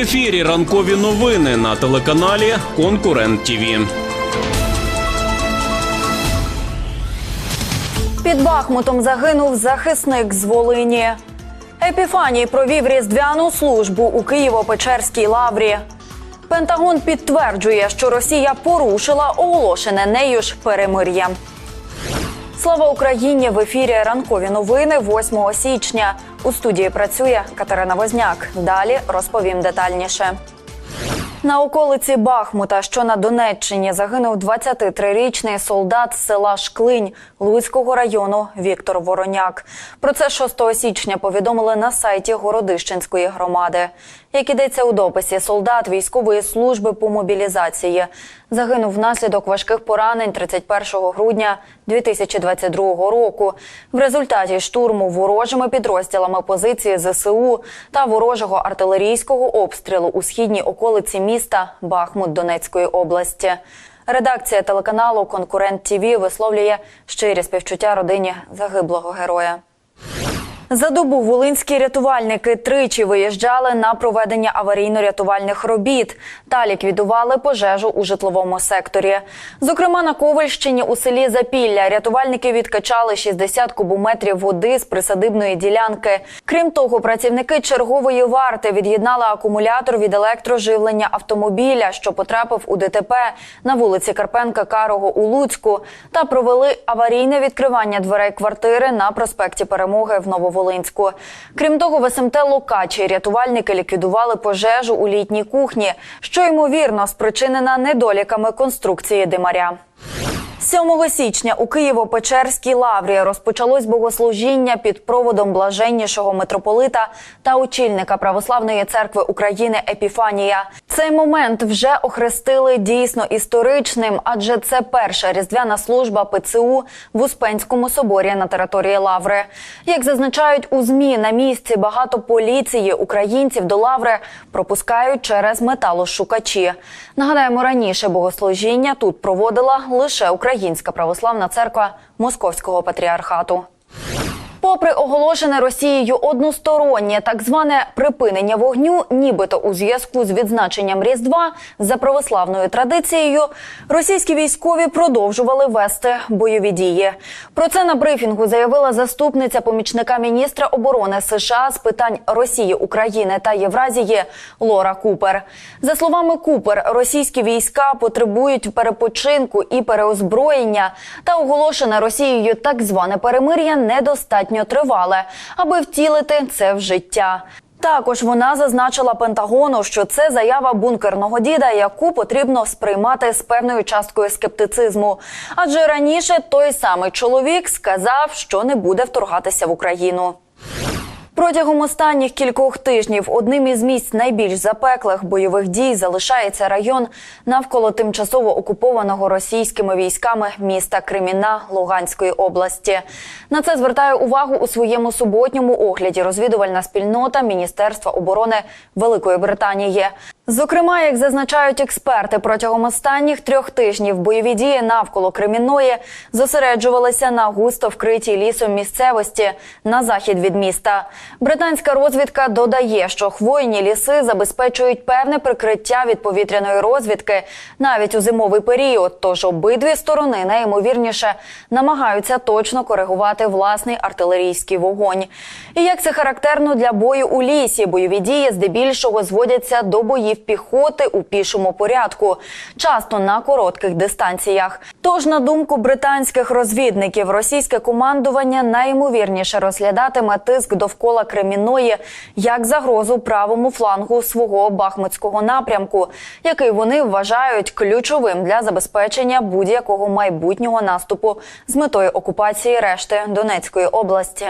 ефірі ранкові новини на телеканалі Конкурент ТІВІ. Під Бахмутом загинув захисник з Волині. Епіфаній провів різдвяну службу у Києво-Печерській лаврі. Пентагон підтверджує, що Росія порушила оголошене нею ж перемир'я. Слава Україні! В ефірі ранкові новини 8 січня. У студії працює Катерина Возняк. Далі розповім детальніше. На околиці Бахмута, що на Донеччині, загинув 23-річний солдат з села Шклинь Луцького району Віктор Вороняк. Про це 6 січня повідомили на сайті Городищенської громади. Як ідеться у дописі, солдат військової служби по мобілізації загинув внаслідок важких поранень 31 грудня 2022 року. В результаті штурму ворожими підрозділами позиції ЗСУ та ворожого артилерійського обстрілу у східній околиці міста Бахмут Донецької області. Редакція телеканалу Конкурент ТІВІ висловлює щирі співчуття родині загиблого героя. За добу волинські рятувальники тричі виїжджали на проведення аварійно-рятувальних робіт та ліквідували пожежу у житловому секторі. Зокрема, на Ковальщині у селі Запілля рятувальники відкачали 60 кубометрів води з присадибної ділянки. Крім того, працівники чергової варти від'єднали акумулятор від електроживлення автомобіля, що потрапив у ДТП на вулиці Карпенка Карого у Луцьку, та провели аварійне відкривання дверей квартири на проспекті Перемоги в Нововолинську. Крім того, в СМТ Локачі рятувальники ліквідували пожежу у літній кухні, що ймовірно спричинена недоліками конструкції димаря. 7 січня у Києво-Печерській лаврі розпочалось богослужіння під проводом блаженнішого митрополита та очільника Православної церкви України Епіфанія. Цей момент вже охрестили дійсно історичним, адже це перша різдвяна служба ПЦУ в Успенському соборі на території Лаври. Як зазначають у змі на місці, багато поліції українців до Лаври пропускають через металошукачі. Нагадаємо, раніше богослужіння тут проводила лише Українська православна церква Московського патріархату. Попри оголошене Росією одностороннє так зване припинення вогню, нібито у зв'язку з відзначенням Різдва за православною традицією, російські військові продовжували вести бойові дії. Про це на брифінгу заявила заступниця помічника міністра оборони США з питань Росії, України та Євразії Лора Купер. За словами Купер, російські війська потребують перепочинку і переозброєння, та оголошене Росією так зване перемир'я недостатньо тривале, аби втілити це в життя. Також вона зазначила Пентагону, що це заява бункерного діда, яку потрібно сприймати з певною часткою скептицизму. Адже раніше той самий чоловік сказав, що не буде вторгатися в Україну. Протягом останніх кількох тижнів одним із місць найбільш запеклих бойових дій залишається район навколо тимчасово окупованого російськими військами міста Креміна Луганської області. На це звертає увагу у своєму суботньому огляді розвідувальна спільнота Міністерства оборони Великої Британії. Зокрема, як зазначають експерти, протягом останніх трьох тижнів бойові дії навколо Кремінної зосереджувалися на густо вкритій лісом місцевості на захід від міста. Британська розвідка додає, що хвойні ліси забезпечують певне прикриття від повітряної розвідки навіть у зимовий період. Тож обидві сторони найімовірніше намагаються точно коригувати власний артилерійський вогонь. І як це характерно для бою у лісі, бойові дії здебільшого зводяться до боїв піхоти у пішому порядку, часто на коротких дистанціях. Тож, на думку британських розвідників, російське командування найімовірніше розглядатиме тиск довкола Креміної як загрозу правому флангу свого бахмутського напрямку, який вони вважають ключовим для забезпечення будь-якого майбутнього наступу з метою окупації решти Донецької області.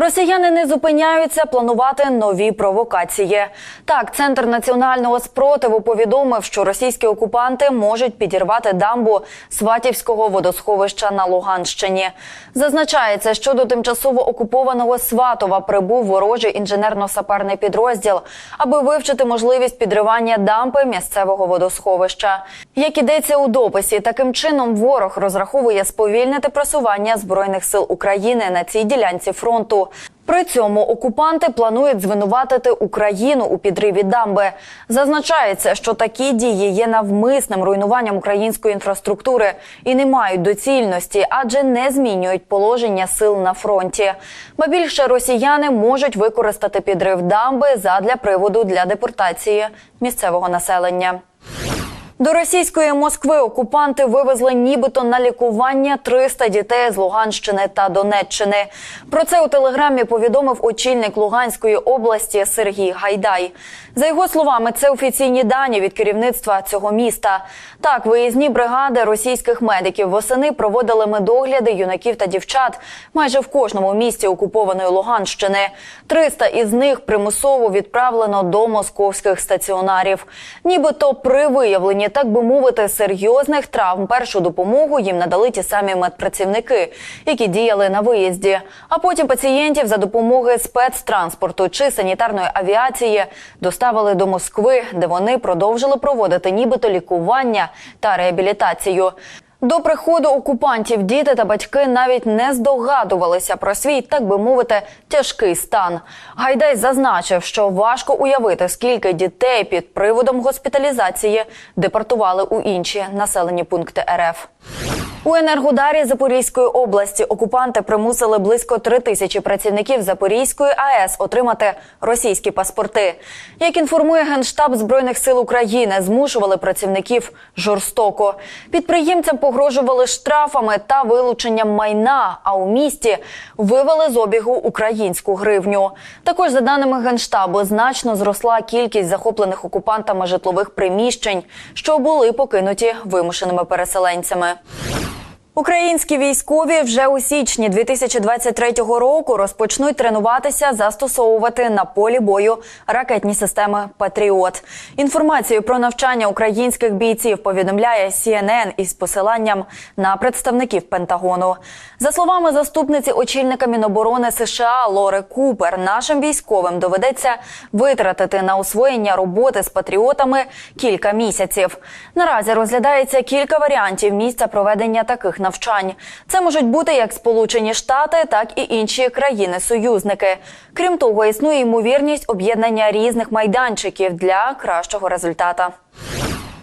Росіяни не зупиняються планувати нові провокації. Так, центр національного спротиву повідомив, що російські окупанти можуть підірвати дамбу Сватівського водосховища на Луганщині. Зазначається, що до тимчасово окупованого Сватова прибув ворожий інженерно-саперний підрозділ, аби вивчити можливість підривання дамби місцевого водосховища. Як ідеться у дописі, таким чином ворог розраховує сповільнити просування збройних сил України на цій ділянці фронту При цьому окупанти планують звинуватити Україну у підриві дамби. Зазначається, що такі дії є навмисним руйнуванням української інфраструктури і не мають доцільності, адже не змінюють положення сил на фронті. Ба більше росіяни можуть використати підрив дамби задля приводу для депортації місцевого населення. До російської Москви окупанти вивезли нібито на лікування 300 дітей з Луганщини та Донеччини. Про це у телеграмі повідомив очільник Луганської області Сергій Гайдай. За його словами, це офіційні дані від керівництва цього міста. Так, виїзні бригади російських медиків восени проводили медогляди юнаків та дівчат майже в кожному місті окупованої Луганщини. 300 із них примусово відправлено до московських стаціонарів. Нібито при виявленні, так би мовити, серйозних травм першу допомогу їм надали ті самі медпрацівники, які діяли на виїзді. А потім пацієнтів за допомоги спецтранспорту чи санітарної авіації доставили до Москви, де вони продовжили проводити нібито лікування та реабілітацію. До приходу окупантів діти та батьки навіть не здогадувалися про свій, так би мовити, тяжкий стан. Гайдай зазначив, що важко уявити, скільки дітей під приводом госпіталізації депортували у інші населені пункти РФ. У Енергодарі Запорізької області окупанти примусили близько три тисячі працівників Запорізької АЕС отримати російські паспорти. Як інформує генштаб збройних сил України, змушували працівників жорстоко. Підприємцям погрожували штрафами та вилученням майна. А у місті вивели з обігу українську гривню. Також за даними генштабу, значно зросла кількість захоплених окупантами житлових приміщень, що були покинуті вимушеними переселенцями. Українські військові вже у січні 2023 року розпочнуть тренуватися застосовувати на полі бою ракетні системи Патріот. Інформацію про навчання українських бійців повідомляє CNN із посиланням на представників Пентагону. За словами заступниці очільника Міноборони США Лори Купер, нашим військовим доведеться витратити на освоєння роботи з патріотами кілька місяців. Наразі розглядається кілька варіантів місця проведення таких навчань. Це можуть бути як Сполучені Штати, так і інші країни-союзники. Крім того, існує ймовірність об'єднання різних майданчиків для кращого результата.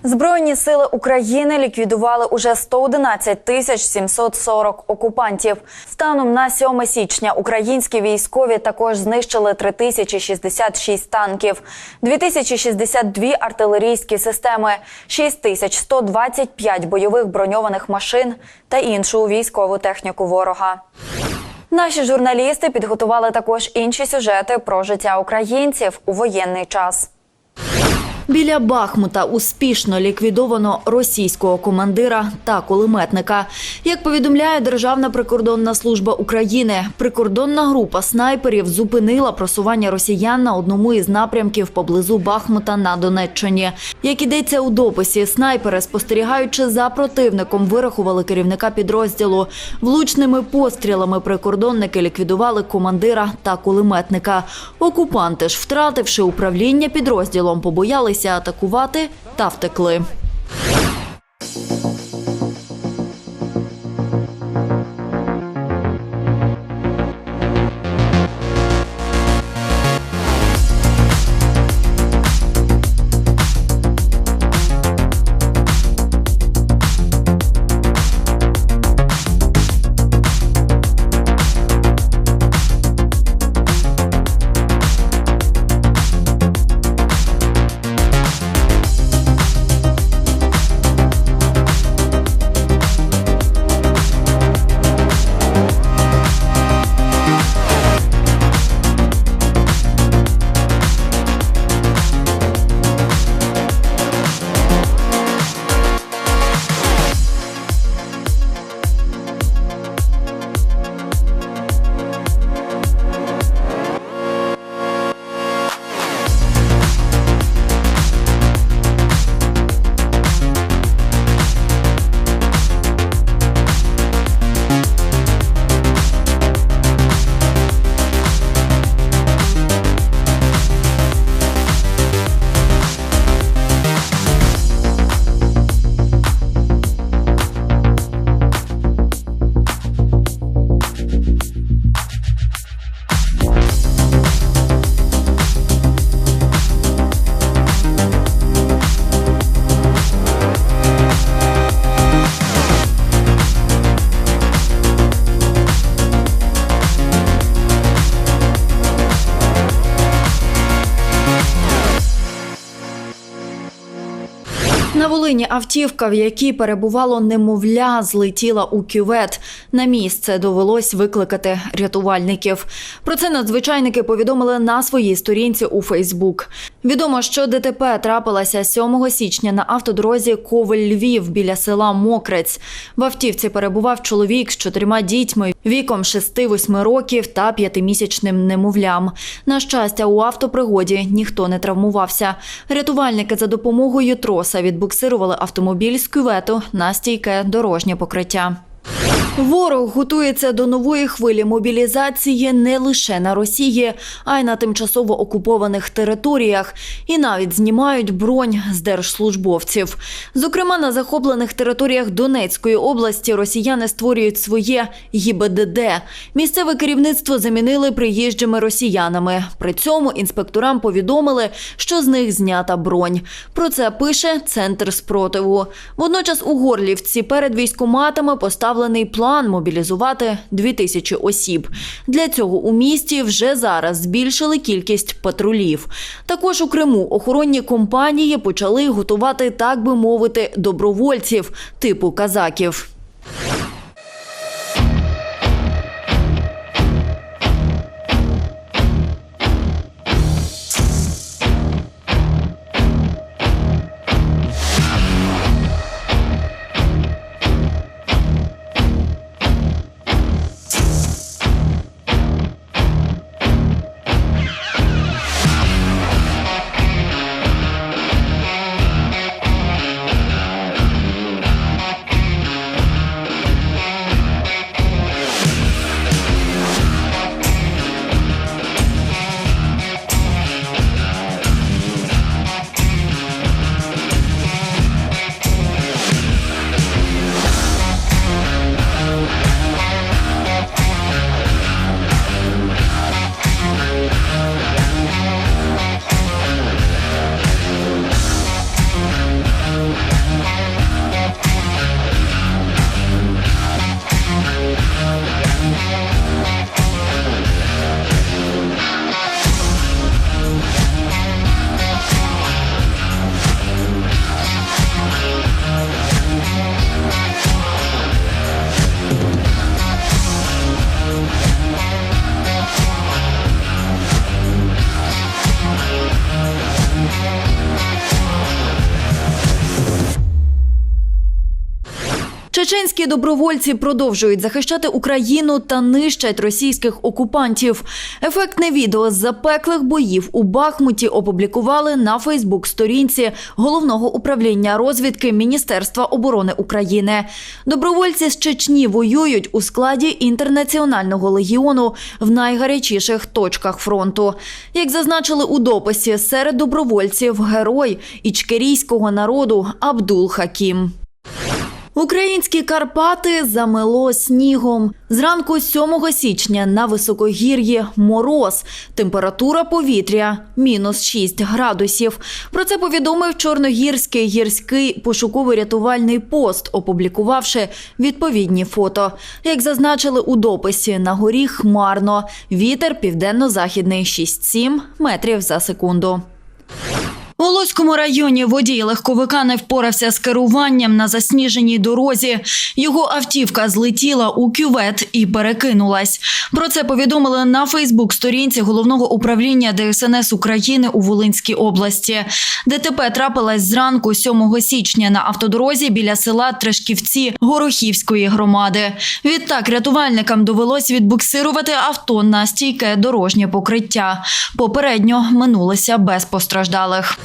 Збройні сили України ліквідували уже 111 тисяч 740 окупантів. Станом на 7 січня українські військові також знищили 3066 танків, 2062 артилерійські системи, 6125 бойових броньованих машин та іншу військову техніку ворога. Наші журналісти підготували також інші сюжети про життя українців у воєнний час. Біля Бахмута успішно ліквідовано російського командира та кулеметника. Як повідомляє Державна прикордонна служба України, прикордонна група снайперів зупинила просування росіян на одному із напрямків поблизу Бахмута на Донеччині. Як ідеться у дописі, снайпери, спостерігаючи за противником, вирахували керівника підрозділу. Влучними пострілами прикордонники ліквідували командира та кулеметника. Окупанти ж, втративши управління підрозділом, побоялися атакувати та втекли. Волині автівка, в якій перебувало немовля, злетіла у кювет. На місце довелось викликати рятувальників. Про це надзвичайники повідомили на своїй сторінці у Фейсбук. Відомо, що ДТП трапилася 7 січня на автодорозі Ковель-Львів біля села Мокрець. В автівці перебував чоловік з чотирма дітьми віком 6-8 років та п'ятимісячним немовлям. На щастя, у автопригоді ніхто не травмувався. Рятувальники за допомогою троса відбуксирували автомобіль з кювету на стійке дорожнє покриття. Ворог готується до нової хвилі мобілізації не лише на Росії, а й на тимчасово окупованих територіях, і навіть знімають бронь з держслужбовців. Зокрема, на захоплених територіях Донецької області росіяни створюють своє ГІБДД. Місцеве керівництво замінили приїжджими росіянами. При цьому інспекторам повідомили, що з них знята бронь. Про це пише центр спротиву. Водночас у Горлівці перед військоматами поставлений план мобілізувати 2000 осіб. Для цього у місті вже зараз збільшили кількість патрулів. Також у Криму охоронні компанії почали готувати, так би мовити, добровольців типу казаків. Чеченські добровольці продовжують захищати Україну та нищать російських окупантів. Ефектне відео з запеклих боїв у Бахмуті опублікували на Фейсбук-сторінці головного управління розвідки Міністерства оборони України. Добровольці з Чечні воюють у складі інтернаціонального легіону в найгарячіших точках фронту. Як зазначили у дописі, серед добровольців герой ічкерійського народу Абдул Хакім. Українські Карпати замело снігом. Зранку 7 січня на високогір'ї мороз. Температура повітря мінус 6 градусів. Про це повідомив Чорногірський гірський пошуково-рятувальний пост, опублікувавши відповідні фото. Як зазначили у дописі, на горі хмарно. Вітер південно-західний 6-7 метрів за секунду. У Луцькому районі водій легковика не впорався з керуванням на засніженій дорозі. Його автівка злетіла у кювет і перекинулась. Про це повідомили на Фейсбук-сторінці головного управління ДСНС України у Волинській області. ДТП трапилась зранку 7 січня на автодорозі біля села Трешківці Горохівської громади. Відтак рятувальникам довелось відбуксирувати авто на стійке дорожнє покриття. Попередньо минулося без постраждалих.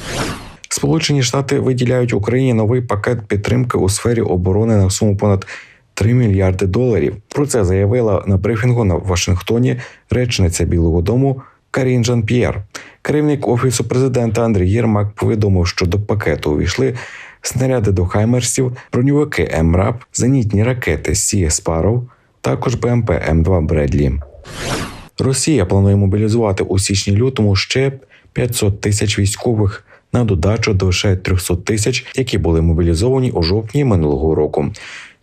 Сполучені Штати виділяють Україні новий пакет підтримки у сфері оборони на суму понад 3 мільярди доларів. Про це заявила на брифінгу на Вашингтоні речниця Білого Дому Карін Жан П'єр. Керівник офісу президента Андрій Єрмак повідомив, що до пакету увійшли снаряди до хаймерсів, броньовики МРАП, зенітні ракети Сі Спаров, також БМП М2 Бредлі. Росія планує мобілізувати у січні-лютому ще 500 тисяч військових на додачу до ще 300 тисяч, які були мобілізовані у жовтні минулого року.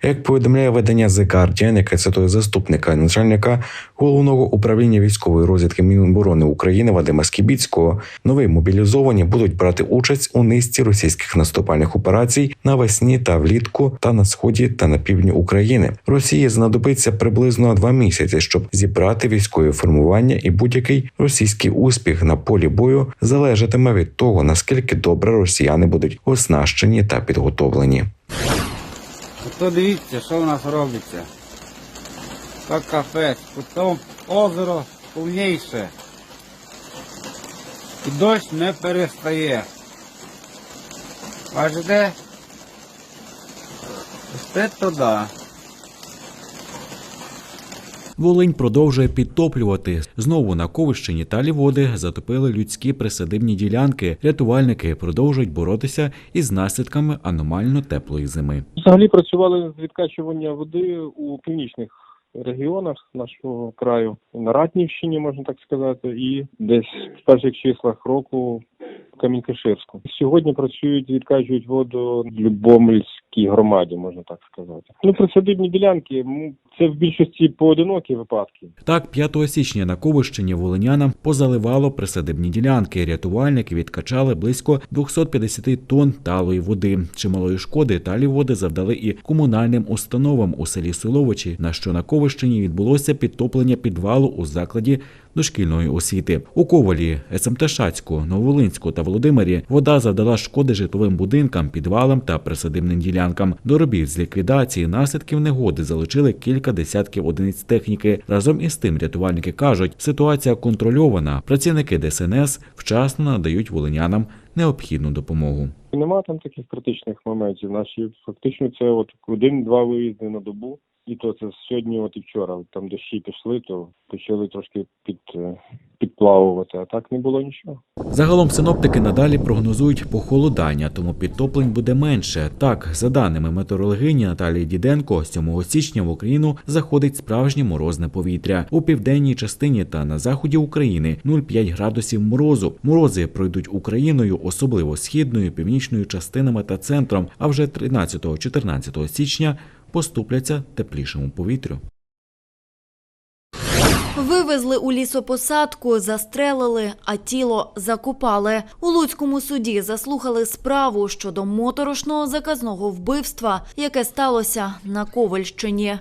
Як повідомляє видання The Guardian, яке цитує заступника начальника головного управління військової розвідки Міноборони України Вадима Скібіцького, нові мобілізовані будуть брати участь у низці російських наступальних операцій навесні та влітку та на сході та на півдні України. Росії знадобиться приблизно два місяці, щоб зібрати військові формування, і будь-який російський успіх на полі бою залежатиме від того, наскільки добре росіяни будуть оснащені та підготовлені. То дивіться, що у нас робиться. Так кафе, потім озеро повніше. І дощ не перестає. Бачите? То да. Волинь продовжує підтоплювати. Знову на Ковищині та Ліводи затопили людські присадибні ділянки. Рятувальники продовжують боротися із наслідками аномально теплої зими. Взагалі працювали з відкачування води у північних регіонах нашого краю, на Ратнівщині, можна так сказати, і десь в перших числах року в Камінь-Каширську. Сьогодні працюють, відкачують воду в Любомльській громаді, можна так сказати. Ну, присадибні ділянки, це в більшості поодинокі випадки. Так, 5 січня на Ковищині волинянам позаливало присадибні ділянки. Рятувальники відкачали близько 250 тонн талої води. Чималої шкоди талі води завдали і комунальним установам у селі Соловичі, на що на Ковищині відбулося підтоплення підвалу у закладі дошкільної освіти. У Ковалі, СМТ Шацьку, Новолинську та Володимирі вода завдала шкоди житловим будинкам, підвалам та присадибним ділянкам. До робіт з ліквідації наслідків негоди залучили кілька десятків одиниць техніки. Разом із тим рятувальники кажуть, ситуація контрольована. Працівники ДСНС вчасно надають волинянам необхідну допомогу. Нема там таких критичних моментів. Наші фактично це от один-два виїзди на добу. І то це сьогодні, от і вчора. Там дощі пішли, то почали трошки під, е, підплавувати, а так не було нічого. Загалом синоптики надалі прогнозують похолодання, тому підтоплень буде менше. Так, за даними метеорологині Наталії Діденко, 7 січня в Україну заходить справжнє морозне повітря. У південній частині та на заході України 0,5 градусів морозу. Морози пройдуть Україною, особливо східною, північною частинами та центром. А вже 13-14 січня поступляться теплішому повітрю. Вивезли у лісопосадку, застрелили, а тіло закопали. У Луцькому суді заслухали справу щодо моторошного заказного вбивства, яке сталося на Ковальщині.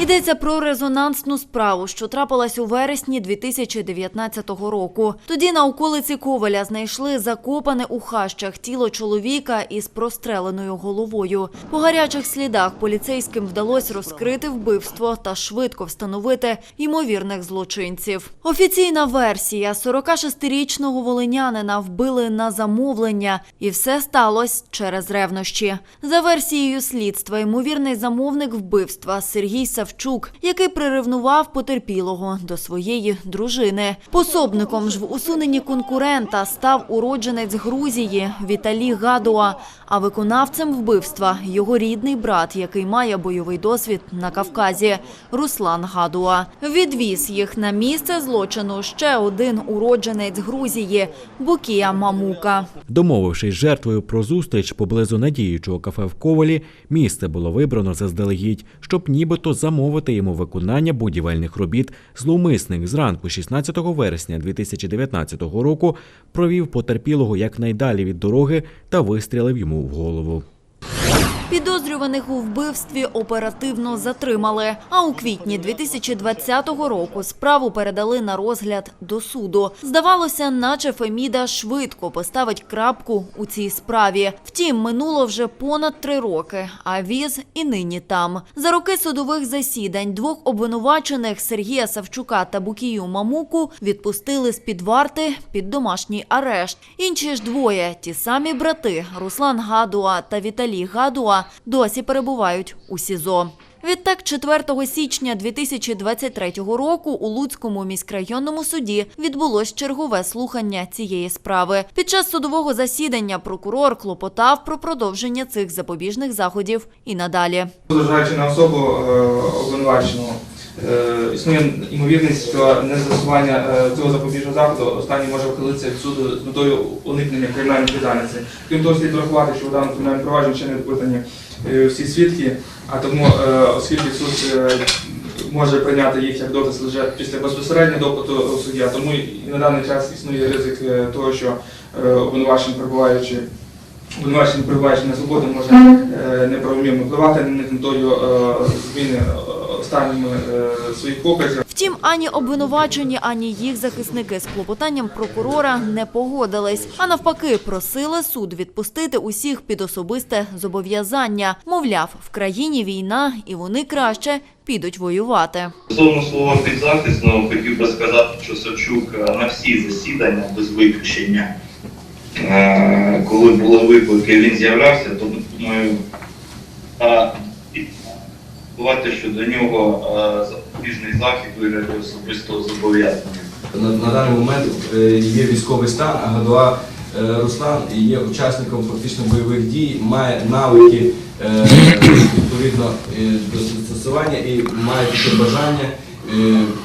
Йдеться про резонансну справу, що трапилась у вересні 2019 року. Тоді на околиці Коваля знайшли закопане у хащах тіло чоловіка із простреленою головою. По гарячих слідах поліцейським вдалося розкрити вбивство та швидко встановити ймовірних злочинців. Офіційна версія 46-річного волинянина вбили на замовлення, і все сталося через ревнощі. За версією слідства, ймовірний замовник вбивства Сергій Савчук, який приревнував потерпілого до своєї дружини. Пособником ж в усуненні конкурента став уродженець Грузії Віталій Гадуа, а виконавцем вбивства його рідний брат, який має бойовий досвід на Кавказі, Руслан Гадуа. Відвіз їх на місце злочину ще один уродженець Грузії Букія Мамука. Домовившись з жертвою про зустріч поблизу надіючого кафе в Ковалі, місце було вибрано заздалегідь, щоб нібито замовити йому виконання будівельних робіт. Зловмисник зранку 16 вересня 2019 року провів потерпілого якнайдалі від дороги та вистрілив йому в голову. Підозрюваних у вбивстві оперативно затримали. А у квітні 2020 року справу передали на розгляд до суду. Здавалося, наче Феміда швидко поставить крапку у цій справі. Втім, минуло вже понад три роки, а віз і нині там. За роки судових засідань двох обвинувачених Сергія Савчука та Букію Мамуку відпустили з під варти під домашній арешт. Інші ж двоє, ті самі брати Руслан Гадуа та Віталій Гадуа, досі перебувають у СІЗО. Відтак, 4 січня 2023 року у Луцькому міськрайонному суді відбулось чергове слухання цієї справи. Під час судового засідання прокурор клопотав про продовження цих запобіжних заходів і надалі. Зважаючи на особу е, обвинуваченого, існує ймовірність, що незастосування е, цього запобіжного заходу останній може вхилитися від суду з метою уникнення кримінальної відповідальності. Крім того, слід врахувати, що в даному кримінальному провадженні ще не допитані е, всі свідки, а тому, е, оскільки суд е, може прийняти їх як доказ лише після безпосереднього допиту а тому і на даний час існує ризик е, того, що е, обвинувачений перебуваючи обвинувачений перебуваючи на свободі може е, неправомірно впливати на них метою е, зміни е, останніми е, своїх показів. Втім, ані обвинувачені, ані їх захисники з клопотанням прокурора не погодились, а навпаки, просили суд відпустити усіх під особисте зобов'язання. Мовляв, в країні війна, і вони краще підуть воювати. Стосовно слова підзахисного, хотів би сказати, що Савчук е, на всі засідання без виключення, е, коли були виклики, він з'являвся, то думаю, бувати, що до нього е, запобіжний захід вигляді особистого зобов'язання. На, даний момент е, є військовий стан, а Гадуа е, Руслан є учасником фактично бойових дій, має навики відповідно до застосування і має таке бажання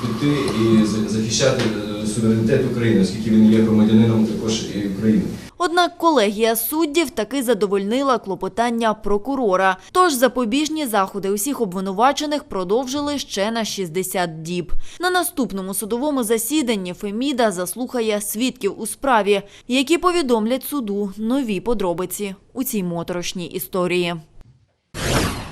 піти і захищати е, суверенітет України, оскільки він є громадянином також і України. Однак колегія суддів таки задовольнила клопотання прокурора. Тож запобіжні заходи усіх обвинувачених продовжили ще на 60 діб. На наступному судовому засіданні Феміда заслухає свідків у справі, які повідомлять суду нові подробиці у цій моторошній історії.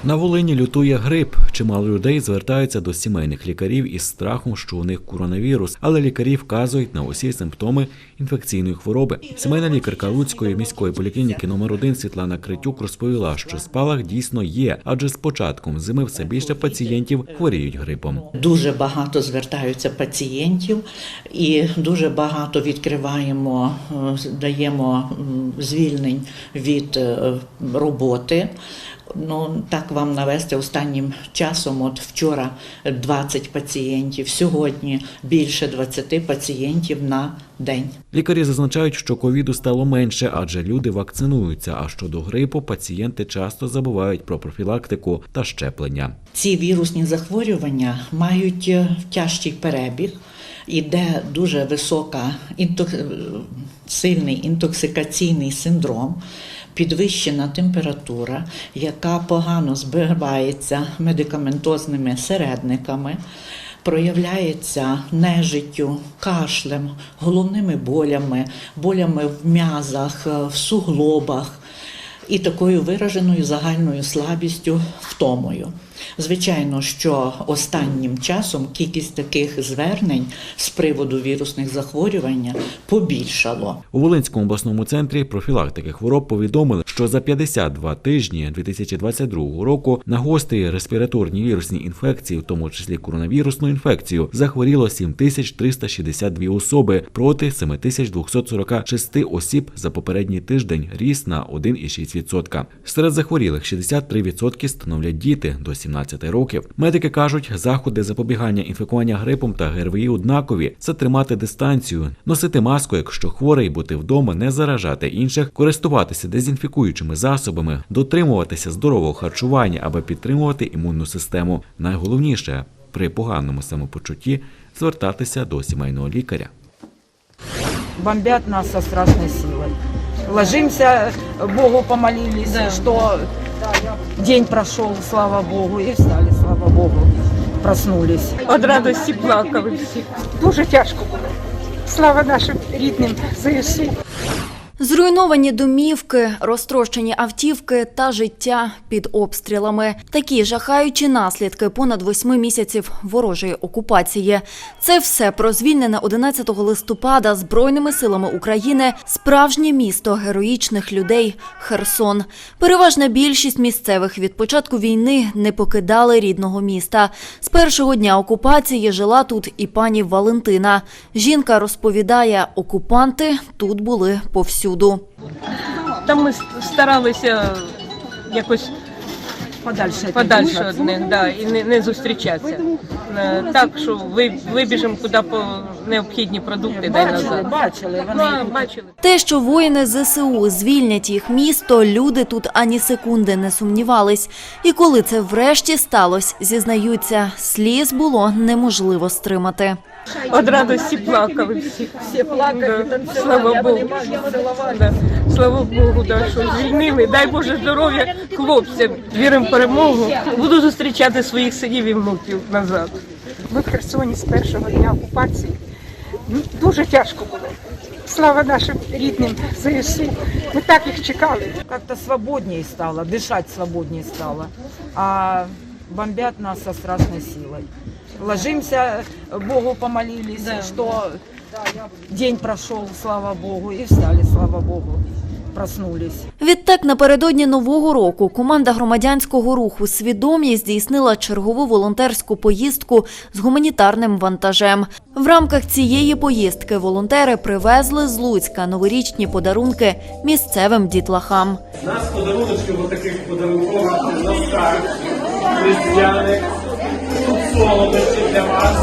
На Волині лютує грип. Чимало людей звертаються до сімейних лікарів із страхом, що у них коронавірус, але лікарі вказують на усі симптоми інфекційної хвороби. Сімейна лікарка Луцької міської поліклініки номер 1 Світлана Критюк розповіла, що спалах дійсно є, адже з початком зими все більше пацієнтів хворіють грипом. Дуже багато звертаються пацієнтів, і дуже багато відкриваємо, е, даємо звільнень від е, роботи. Ну так вам навести останнім часом. От вчора 20 пацієнтів, сьогодні більше 20 пацієнтів на день. Лікарі зазначають, що ковіду стало менше, адже люди вакцинуються. А щодо грипу, пацієнти часто забувають про профілактику та щеплення. Ці вірусні захворювання мають е, тяжкий перебіг, іде дуже висока е, сильний інтоксикаційний синдром, підвищена температура, яка погано збивається медикаментозними середниками. Проявляється нежиттю, кашлем, головними болями, болями в м'язах, е, в суглобах і такою вираженою загальною слабістю, втомою. Звичайно, що останнім часом кількість таких звернень з приводу вірусних захворювань побільшало. У Волинському обласному центрі профілактики хвороб повідомили, що за 52 тижні 2022 року на гострі респіраторні вірусні інфекції, в тому числі коронавірусну інфекцію, захворіло 7362 особи проти 7246 осіб за попередній тиждень, ріс на 1,6%. Серед захворілих 63% становлять діти до 17 років. Медики кажуть, заходи запобігання інфікування грипом та ГРВІ однакові це тримати дистанцію, носити маску, якщо хворий, бути вдома, не заражати інших, користуватися дезінфікуючими засобами, дотримуватися здорового харчування, аби підтримувати імунну систему. Найголовніше при поганому самопочутті звертатися до сімейного лікаря. бомбят нас со страшной силой. Ложимся, Богу помолились, что день прошел, слава Богу, и встали, слава Богу, проснулись. От радости плакали всі. Дуже тяжко було. Слава нашим рідним ЗСУ. Зруйновані домівки, розтрощені автівки та життя під обстрілами. Такі жахаючі наслідки понад восьми місяців ворожої окупації. Це все про звільнене 11 листопада Збройними силами України справжнє місто героїчних людей Херсон. Переважна більшість місцевих від початку війни не покидали рідного міста. З першого дня окупації жила тут і пані Валентина. Жінка розповідає, окупанти тут були повсюду. Там ми старалися якось Подальше. подальше від них, да, і не, не зустрічатися. Е, Так, що ви, вибіжемо куди по необхідні продукти, дай Бачили, назад. бачили. Ну, Вони а, бачили. Те, що воїни ЗСУ звільнять їх місто, люди тут ані секунди не сумнівались. І коли це врешті сталося, зізнаються, сліз було неможливо стримати. Од радості плакали всі. всі плакали, Да, танцювали, Слава Богу. Да. Слава Богу, да, що звільнили. Дай Боже здоров'я хлопцям. Віримо в перемогу. Буду зустрічати своїх синів і внуків назад. Ми в Херсоні з першого дня окупації. Ну, Дуже тяжко було. Слава нашим рідним ЗСУ. Ми так їх чекали. Как-то свободнее стало, дышать свободнее стало. А бомбят нас со страшной силой. Ложимся, Богу помолились, что день прошел, слава Богу, и встали, слава Богу, проснулись. Відтак, напередодні нового року команда громадянського руху «Свідомість» здійснила чергову волонтерську поїздку з гуманітарним вантажем. В рамках цієї поїздки волонтери привезли з Луцька новорічні подарунки місцевим дітлахам. У нас подаруночки в таких подарункових носках, різдвяних, тут солодощі для вас.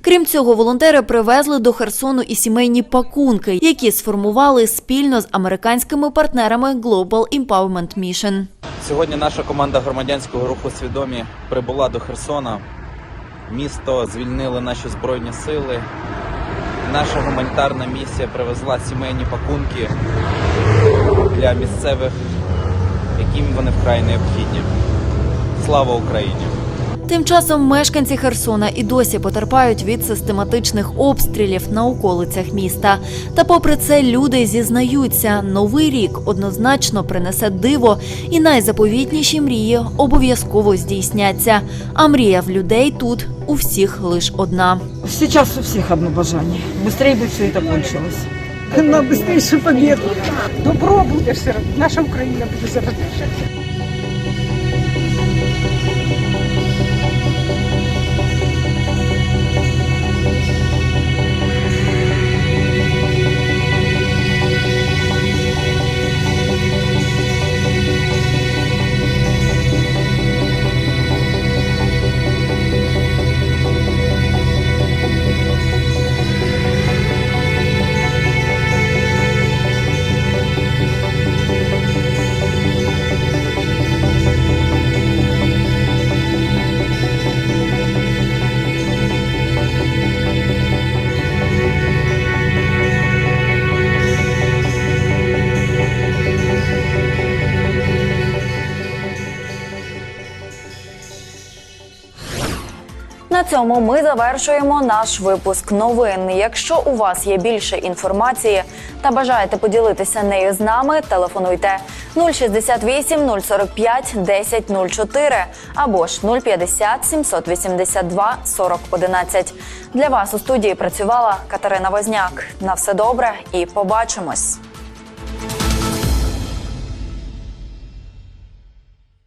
Крім цього, волонтери привезли до Херсону і сімейні пакунки, які сформували спільно з американськими партнерами Global Empowerment Mission. Сьогодні наша команда громадянського руху свідомі прибула до Херсона. Місто звільнили наші збройні сили. Наша гуманітарна місія привезла сімейні пакунки для місцевих, яким вони вкрай необхідні. Слава Україні! Тим часом мешканці Херсона і досі потерпають від систематичних обстрілів на околицях міста. Та попри це люди зізнаються, новий рік однозначно принесе диво, і найзаповітніші мрії обов'язково здійсняться. А мрія в людей тут у всіх лиш одна. Сейчас у всех одно бажание. Быстрее бы все это кончилось. На швидшу побіду. Добро буде все одно. Наша Україна буде зарождатися. Цьому ми завершуємо наш випуск новин. Якщо у вас є більше інформації та бажаєте поділитися нею з нами, телефонуйте 068 045 10 04 або ж 050 782 40 11. Для вас у студії працювала Катерина Возняк. На все добре і побачимось.